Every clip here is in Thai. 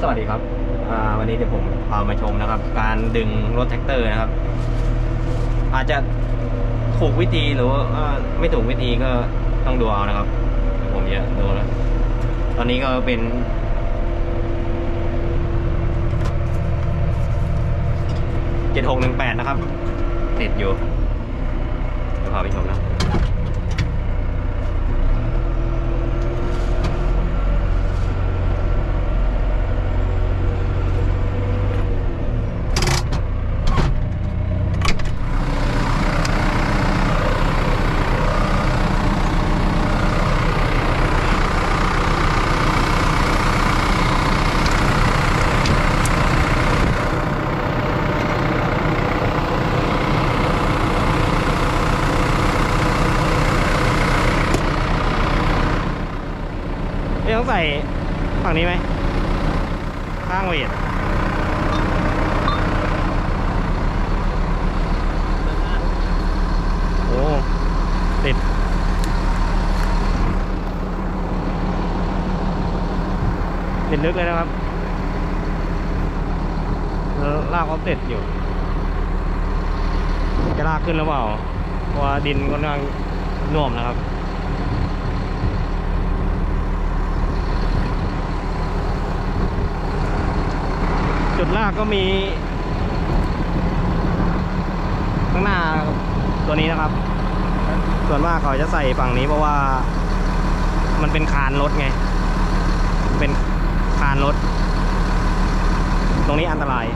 สวัสดีครับวันนี้เดี๋ยวผมพามาชมนะครับ การดึงรถแท็กเตอร์นะครับ อาจจะถูกวิธีหรือว่าไม่ถูกวิธีก็ต้องดูเอานะครับเดี๋ยวผมจะดูแล้วตอนนี้ก็เป็น เจ็ดหกหนึ่งแปดนะครับ ติดอยู่เดี๋ยวพาไปชมนะ ต้องใส่ฝั่งนี้ไหมข้างเวทโอ้ติดติดลึกเลยนะครับลากเขาติดอยู่ จะลากขึ้นหรือเปล่าเพราะว่าดินค่อนข้างน่วมนะครับ ลากก็มี ข้างหน้าตัวนี้นะครับ ส่วนมากเขาจะใส่ฝั่งนี้เพราะว่า มันเป็นคานรถไง เป็นคานรถ ตรงนี้อันตราย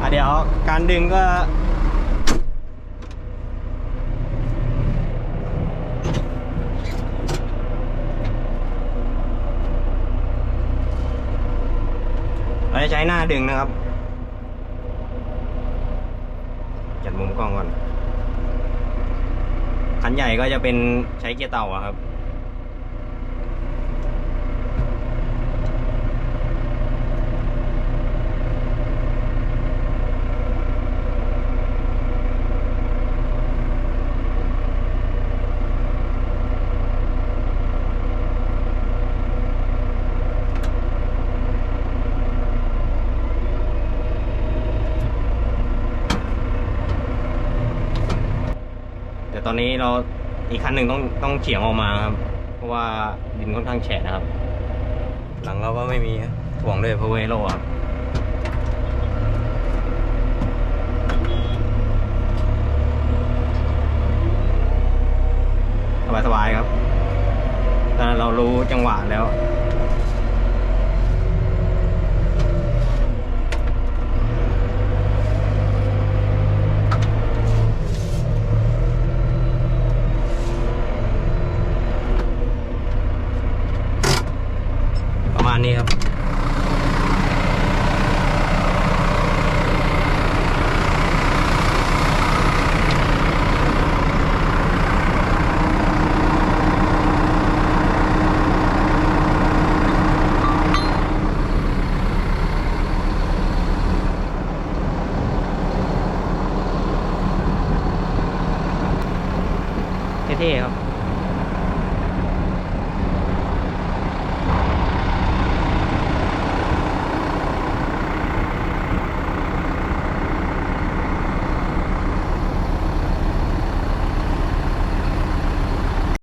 อะเดี๋ยวการดึงก็ จะใช้หน้าดึงนะครับ จัดมุมกล้องก่อนคันใหญ่ก็จะเป็นใช้เกียร์เต่าอครับ อนนี้เราอีกคันหนึ่งต้องต้องเฉียงออกมาครับ เพราะว่าดินค่อนข้างแฉะนะครับ หลังเราก็ไม่มีถ่วงด้วยเพราะเวโร่ครับสบายๆครับ แต่เรารู้จังหวะแล้ว เท่ครับ